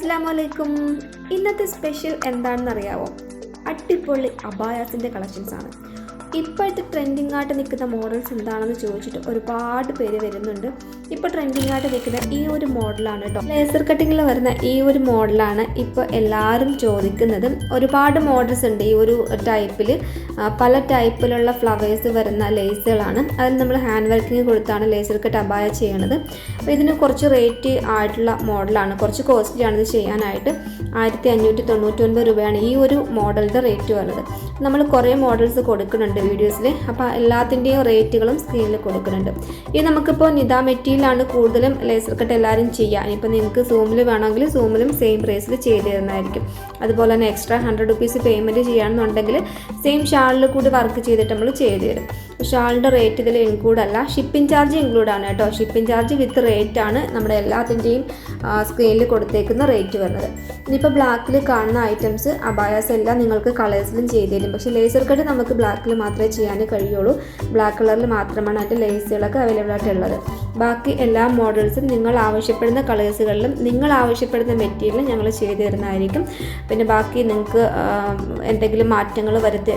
അസ്സാമലൈക്കും ഇന്നത്തെ സ്പെഷ്യൽ എന്താണെന്ന് അറിയാവോ അടിപൊളി അബായാസിന്റെ കളക്ഷൻസ് ആണ് ഇപ്പോഴത്തെ ട്രെൻഡിങ് ആയിട്ട് നിൽക്കുന്ന മോഡൽസ് എന്താണെന്ന് ചോദിച്ചിട്ട് ഒരുപാട് പേര് വരുന്നുണ്ട്. ഇപ്പോൾ ട്രെൻഡിങ് ആയിട്ട് നിൽക്കുന്ന ഈ ഒരു മോഡലാണ് കേട്ടോ ലേസർ കട്ടിങ്ങിൽ വരുന്ന ഈ ഒരു മോഡലാണ് ഇപ്പോൾ എല്ലാവരും ചോദിക്കുന്നത്. ഒരുപാട് മോഡൽസ് ഉണ്ട് ഈ ഒരു ടൈപ്പിൽ പല ടൈപ്പിലുള്ള ഫ്ലവേഴ്സ് വരുന്ന ലേസുകളാണ് അതിൽ നമ്മൾ ഹാൻഡ് വർക്കിങ് കൊടുത്താണ് ലേസർ കട്ട് അബായ ചെയ്യണത്. അപ്പോൾ ഇതിന് കുറച്ച് റേറ്റ് ആയിട്ടുള്ള മോഡലാണ് കുറച്ച് കോസ്റ്റ്ലി ആണ് ഇത് ചെയ്യാനായിട്ട്. ആയിരത്തി അഞ്ഞൂറ്റി തൊണ്ണൂറ്റി ഒൻപത് രൂപയാണ് ഈ ഒരു മോഡലിന്റെ റേറ്റ് വരുന്നത്. നമ്മൾ കുറേ മോഡൽസ് കൊടുക്കുന്നുണ്ട് വീഡിയോസിൽ അപ്പോൾ എല്ലാത്തിന്റെയും റേറ്റുകളും സ്ക്രീനിൽ കൊടുക്കുന്നുണ്ട്. ഇത് നമുക്കിപ്പോൾ നിതാ മെറ്റീരിയലാണ് കൂടുതലും ലേസർ കട്ട് എല്ലാവരും ചെയ്യുക ഇനിയിപ്പോൾ നിങ്ങൾക്ക് സൂമിൽ വേണമെങ്കിൽ സൂമിലും സെയിം പ്രൈസിൽ ചെയ്ത് തരുന്നതായിരിക്കും. അതുപോലെ തന്നെ എക്സ്ട്രാ ഹൺഡ്രഡ് റുപ്പീസ് പേയ്മെന്റ് ചെയ്യുകയാണെന്നുണ്ടെങ്കിൽ സെയിം ഷാളിൽ കൂടി വർക്ക് ചെയ്തിട്ട് നമ്മൾ ചെയ്ത് തരും. ഷാളിന്റെ റേറ്റ് ഇതിൽ ഇൻക്ലൂഡ് അല്ല. ഷിപ്പിംഗ് ചാർജ് ഇൻക്ലൂഡ് ആണ് കേട്ടോ. ഷിപ്പിംഗ് ചാർജ് വിത്ത് റേറ്റ് ആണ് നമ്മുടെ എല്ലാത്തിന്റെയും സ്ക്രീനിൽ കൊടുത്തേക്കുന്ന റേറ്റ് വരുന്നത്. ഇനിയിപ്പോൾ ബ്ലാക്കിൽ കാണുന്ന ഐറ്റംസ് അബായാസ് എല്ലാം നിങ്ങൾക്ക് കളേഴ്സിലും ചെയ്ത് തരും. പക്ഷേ ലേസർ കട്ട് നമുക്ക് ബ്ലാക്കിൽ മാത്രമേ ചെയ്യാൻ കഴിയുള്ളൂ. ബ്ലാക്ക് കളറിൽ മാത്രമാണ് അതിന്റെ ലേസുകളൊക്കെ അവൈലബിൾ ആയിട്ടുള്ളത്. ബാക്കി എല്ലാ മോഡൽസും നിങ്ങൾ ആവശ്യപ്പെടുന്ന കളേഴ്സുകളിലും നിങ്ങൾ ആവശ്യപ്പെടുന്ന മെറ്റീരിയലും ഞങ്ങൾ ചെയ്തു തരുന്നതായിരിക്കും. പിന്നെ ബാക്കി നിങ്ങൾക്ക് എന്തെങ്കിലും മാറ്റങ്ങൾ വരുത്തി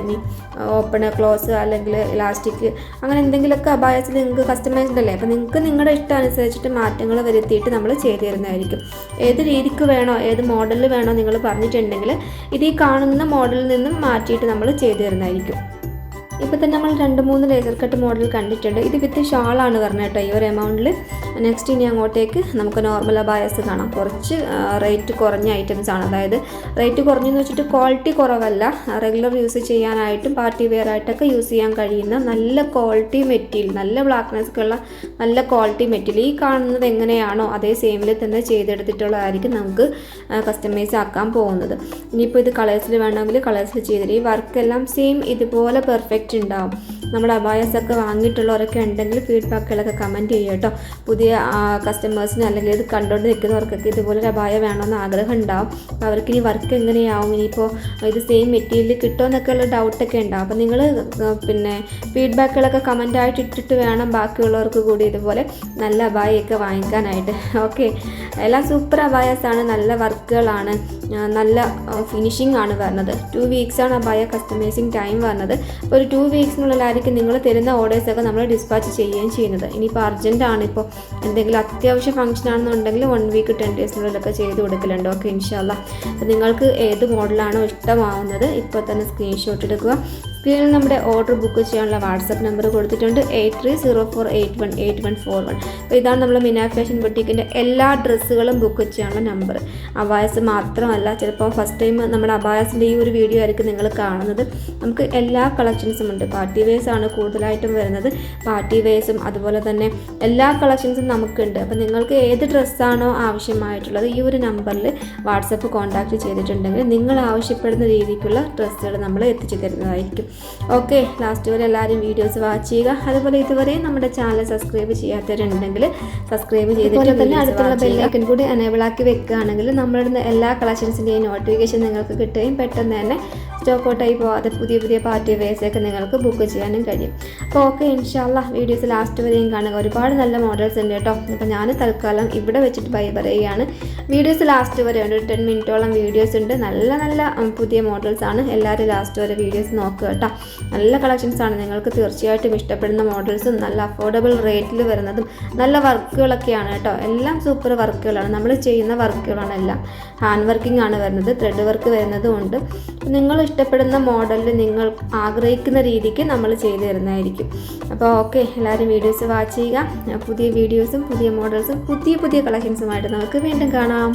ഓപ്പൺ ക്ലോസ് അല്ലെങ്കിൽ ഇലാസ്റ്റിക് അങ്ങനെ എന്തെങ്കിലുമൊക്കെ അബായസ് നിങ്ങൾക്ക് കസ്റ്റമൈസ്ഡ് അല്ലേ അപ്പോൾ നിങ്ങൾക്ക് നിങ്ങളുടെ ഇഷ്ടം അനുസരിച്ചിട്ട് മാറ്റങ്ങൾ വരുത്തിയിട്ട് നമ്മൾ ചെയ്തു തരുന്നതായിരിക്കും. ഏത് രീതിക്ക് വേണോ ഏത് മോഡലിൽ വേണോ നിങ്ങൾ പറഞ്ഞിട്ടുണ്ടെങ്കിൽ ഇത് ഈ കാണുന്ന മോഡലിൽ നിന്നും മാറ്റിയിട്ട് നമ്മൾ ചെയ്തു തരുന്നതായിരിക്കും. ഇപ്പോൾ തന്നെ നമ്മൾ രണ്ട് മൂന്ന് ലേസർ കട്ട് മോഡൽ കണ്ടിട്ടുണ്ട്. ഇത് വിത്ത് ഷാളാണ് പറഞ്ഞത് കേട്ടോ ഈ ഒരു എമൗണ്ടിൽ നെക്സ്റ്റ് ഇനി അങ്ങോട്ടേക്ക് നമുക്ക് നോർമൽ അബായസ് കാണാം. കുറച്ച് റേറ്റ് കുറഞ്ഞ ഐറ്റംസ് ആണ്. അതായത് റേറ്റ് കുറഞ്ഞെന്ന് വെച്ചിട്ട് ക്വാളിറ്റി കുറവല്ല. റെഗുലർ യൂസ് ചെയ്യാനായിട്ടും പാർട്ടി വെയർ ആയിട്ടൊക്കെ യൂസ് ചെയ്യാൻ കഴിയുന്ന നല്ല ക്വാളിറ്റി മെറ്റീരിയൽ നല്ല ബ്ലാക്ക്നെസ് ഉള്ള നല്ല ക്വാളിറ്റി മെറ്റീരിയൽ ഈ കാണുന്നത് എങ്ങനെയാണോ അതേ സെയിമിൽ തന്നെ ചെയ്തെടുത്തിട്ടുള്ളതായിരിക്കും നമുക്ക് കസ്റ്റമൈസ് ആക്കാൻ പോകുന്നത്. ഇനിയിപ്പോൾ ഇത് കളേഴ്സിൽ വേണമെങ്കിൽ കളേഴ്സിൽ ചെയ്തിട്ട് ഈ വർക്കെല്ലാം സെയിം ഇതുപോലെ പെർഫെക്റ്റ് ഉണ്ടാവും നമ്മുടെ അബായസൊക്കെ വാങ്ങിയിട്ടുള്ളവരൊക്കെ ഉണ്ടെങ്കിൽ ഫീഡ്ബാക്കുകളൊക്കെ കമന്റ് ചെയ്യുക കേട്ടോ. പുതിയ കസ്റ്റമേഴ്സിന് അല്ലെങ്കിൽ ഇത് കണ്ടുകൊണ്ട് നിൽക്കുന്നവർക്കൊക്കെ ഇതുപോലൊരു അപായം വേണമെന്ന് ആഗ്രഹം ഉണ്ടാവും. അപ്പോൾ അവർക്ക് ഇനി വർക്ക് എങ്ങനെയാവും? ഇനിയിപ്പോൾ ഇത് സെയിം മെറ്റീരിയൽ കിട്ടുമോ എന്നൊക്കെയുള്ള ഡൗട്ടൊക്കെ ഉണ്ടാവും. അപ്പോൾ നിങ്ങൾ പിന്നെ ഫീഡ്ബാക്കുകളൊക്കെ കമന്റായിട്ട് ഇട്ടിട്ട് വേണം ബാക്കിയുള്ളവർക്ക് കൂടി ഇതുപോലെ നല്ല അബായയൊക്കെ വാങ്ങിക്കാനായിട്ട്. ഓക്കെ എല്ലാം സൂപ്പർ അബായസാണ് നല്ല വർക്കുകളാണ്. നല്ല ഫിനിഷിംഗ് ആണ് വരുന്നത്. ടു വീക്സാണ് അബായ കസ്റ്റമൈസിങ് ടൈം വരുന്നത്. ഒരു ടു വീക്സിനുള്ളിലായിരിക്കും നിങ്ങൾ തരുന്ന ഓർഡേഴ്സൊക്കെ നമ്മൾ ഡിസ്പാച്ച് ചെയ്യുകയും ചെയ്യുന്നത്. ഇനിയിപ്പോൾ അർജന്റ് ആണ് ഇപ്പോൾ. എന്തെങ്കിലും അത്യാവശ്യ ഫംഗ്ഷൻ ആണെന്നുണ്ടെങ്കിൽ വൺ വീക്ക് ടെൻ ഡേയ്സിനുള്ളിലൊക്കെ ചെയ്ത് കൊടുക്കലുണ്ട്. ഓക്കെ ഇൻഷാല്ല നിങ്ങൾക്ക് ഏത് മോഡലാണോ ഇഷ്ടമാവുന്നത് ഇപ്പോൾ തന്നെ സ്ക്രീൻഷോട്ട് എടുക്കുക. സ്ക്രീനിൽ നമ്മുടെ ഓർഡർ ബുക്ക് ചെയ്യാനുള്ള വാട്സപ്പ് നമ്പർ കൊടുത്തിട്ടുണ്ട് eight three zero four eight one eight one four one അപ്പോൾ ഇതാണ് നമ്മൾ മിനാ ഫാഷൻ ബുട്ടീക്കിന്റെ എല്ലാ ഡ്രസ്സുകളും ബുക്ക് ചെയ്യാനുള്ള നമ്പർ അബായസ് മാത്രമല്ല ചിലപ്പോൾ ഫസ്റ്റ് ടൈം നമ്മുടെ അബായസിന്റെ ഈ ഒരു വീഡിയോ ആയിരിക്കും നിങ്ങൾ കാണുന്നത്. നമുക്ക് എല്ലാ കളക്ഷൻസും ഉണ്ട്. പാർട്ടി വെയർസ് ആണ് കൂടുതലായിട്ടും വരുന്നത്. പാർട്ടി വെയർസും അതുപോലെ തന്നെ എല്ലാ കളക്ഷൻസും നമുക്കുണ്ട്. അപ്പോൾ നിങ്ങൾക്ക് ഏത് ഡ്രസ്സാണോ ആവശ്യമായിട്ടുള്ളത് ഈ ഒരു നമ്പറിൽ വാട്സപ്പ് കോൺടാക്റ്റ് ചെയ്തിട്ടുണ്ടെങ്കിൽ നിങ്ങൾ ആവശ്യപ്പെടുന്ന രീതിക്കുള്ള ഡ്രസ്സുകൾ നമ്മൾ എത്തിച്ചു തരുന്നതായിരിക്കും. ഓക്കെ ലാസ്റ്റ് വരെ എല്ലാവരും വീഡിയോസ് വാച്ച് ചെയ്യുക. അതുപോലെ ഇതുവരെ നമ്മുടെ ചാനൽ സബ്സ്ക്രൈബ് ചെയ്യാത്തവരുണ്ടെങ്കിൽ സബ്സ്ക്രൈബ് ചെയ്തിട്ട് തന്നെ അടുത്തുള്ള ബെല്ലൈക്കൻ കൂടി എനേബിൾ ആക്കി വെക്കുകയാണെങ്കിൽ നമ്മളിടുന്ന എല്ലാ കളക്ഷൻസിന്റെയും നോട്ടിഫിക്കേഷൻ നിങ്ങൾക്ക് കിട്ടുകയും പെട്ടെന്ന് തന്നെ സ്റ്റോക്ക് ഔട്ടായി പോവാതെ പുതിയ പുതിയ പാർട്ടി വെയർസൊക്കെ നിങ്ങൾക്ക് ബുക്ക് ചെയ്യാനും കഴിയും. അപ്പോൾ ഓക്കെ ഇൻഷാല്ല വീഡിയോസ് ലാസ്റ്റ് വരെയും കാണുക. ഒരുപാട് നല്ല മോഡൽസ് ഉണ്ട് കേട്ടോ. അപ്പോൾ ഞാൻ തൽക്കാലം ഇവിടെ വെച്ചിട്ട് ബൈ പറയുകയാണ്. വീഡിയോസ് ലാസ്റ്റ് വരെ ഉണ്ട്. ടെൻ മിനിറ്റോളം വീഡിയോസ് ഉണ്ട്. നല്ല നല്ല പുതിയ മോഡൽസ് ആണ്. എല്ലാവരും ലാസ്റ്റ് വരെ വീഡിയോസ് നോക്കുക കേട്ടോ. നല്ല കളക്ഷൻസ് ആണ്. നിങ്ങൾക്ക് തീർച്ചയായിട്ടും ഇഷ്ടപ്പെടുന്ന മോഡൽസും നല്ല അഫോർഡബിൾ റേറ്റിൽ വരുന്നതും നല്ല വർക്കുകളൊക്കെയാണ് കേട്ടോ. എല്ലാം സൂപ്പർ വർക്കുകളാണ്. നമ്മൾ ചെയ്യുന്ന വർക്കുകളാണ് എല്ലാം. ഹാൻഡ് വർക്കിംഗ് ആണ് വരുന്നത്. ത്രെഡ് വർക്ക് വരുന്നതും ഉണ്ട്. നിങ്ങൾ ഇഷ്ടപ്പെടുന്ന മോഡലിൽ നിങ്ങൾ ആഗ്രഹിക്കുന്ന രീതിക്ക് നമ്മൾ ചെയ്തു തരുന്നതായിരിക്കും. അപ്പോൾ ഓക്കെ എല്ലാവരും വീഡിയോസ് വാച്ച് ചെയ്യുക. പുതിയ വീഡിയോസും പുതിയ മോഡൽസും പുതിയ പുതിയ കളക്ഷൻസുമായിട്ട് നമുക്ക് വീണ്ടും കാണാം.